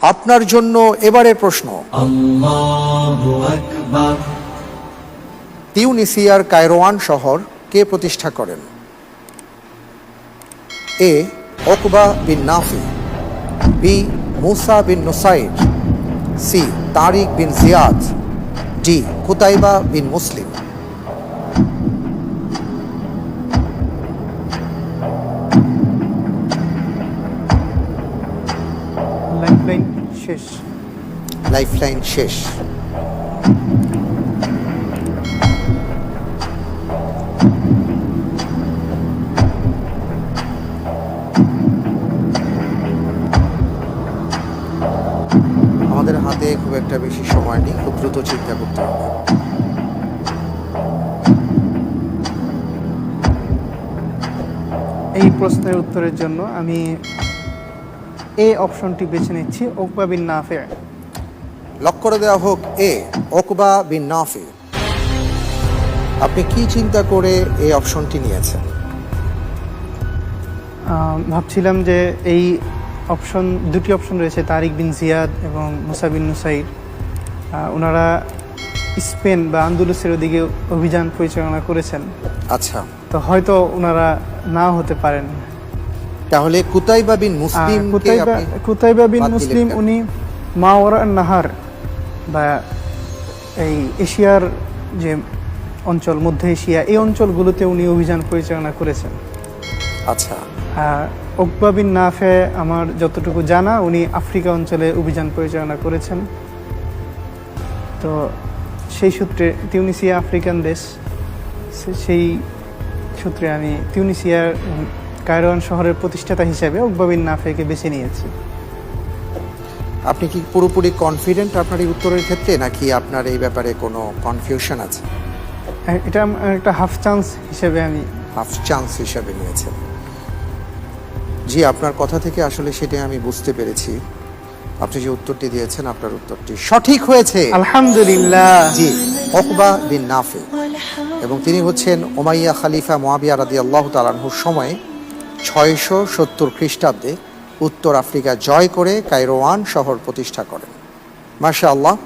আপনার জন্য এবারের প্রশ্ন। তিউনিসিয়ার কায়রোয়ান শহর কে প্রতিষ্ঠা করেন? A Uqba bin Nafi B Musa bin Nusayr C Tariq bin Ziyad D Qutayba bin Muslim. Lifeline শেষ লাইফলাইন শেষ আমাদের হাতে খুব একটা বেশি সময় নেই খুব দ্রুত চিন্তা করতে হবে। এই প্রশ্নের উত্তরের জন্য আমি এ অপশনটি বেছে নিচ্ছি ওকবা বিন নাফে লক করে দেওয়া হোক এ ওকবা বিন নাফি আপনি কি চিন্তা করে এই অপশনটি নিয়েছেন? ভাবছিলাম যে এই অপশন দুটি অপশন রয়েছে তারিক বিন জিয়াদ এবং মুসা বিন নুসাইর। ওনারা স্পেন বা আন্দোলসের ওদিকে অভিযান পরিচালনা করেছেন। আচ্ছা। তো হয়তো ওনারা না হতে পারেন। তাহলে কুতাইবা বিন মুসলিম কুতাইবা বিন মুসলিম উনি মাওয়ারা নাহার বা এই এশিয়ার যে অঞ্চল মধ্য এশিয়া এই অঞ্চলগুলোতে উনি অভিযান পরিচালনা করেছেন। আচ্ছা। ওকবা বিন নাফে আমার যতটুকু জানা উনি আফ্রিকা অঞ্চলে অভিযান পরিচালনা করেছেন। তো সেই সূত্রে তিউনিসিয়া আফ্রিকান দেশ সেই সূত্রে আমি তিউনিসিয়ার কায়রোয়ান শহরের প্রতিষ্ঠাতা হিসেবে ওকবা বিন নাফেকে বেছে নিয়েছি। আপনি কি পুরোপুরি কনফিডেন্ট আপনার এই উত্তরের ক্ষেত্রে নাকি আপনার এই ব্যাপারে কোনো কনফিউশন আছে? হ্যাঁ, এটা একটা হাফ চান্স হিসেবে আমি হাফ চান্স হিসাবে নিয়েছেন। জি আপনার কথা থেকে আসলে সেটাই আমি বুঝতে পেরেছি। আপনি যে উত্তরটি দিয়েছেন আপনার উত্তরটি সঠিক হয়েছে। আলহামদুলিল্লাহ। জি ওকবা বিন নাফে। এবং তিনি হচ্ছেন ওমাইয়া খালিফা মোয়াবিয়া রাদি আল্লাহ তালানহুর সময়ে ছয়শো সত্তর খ্রিস্টাব্দে উত্তর আফ্রিকা জয় করে কাইরোয়ান শহর প্রতিষ্ঠা করেন। মাশা আল্লাহ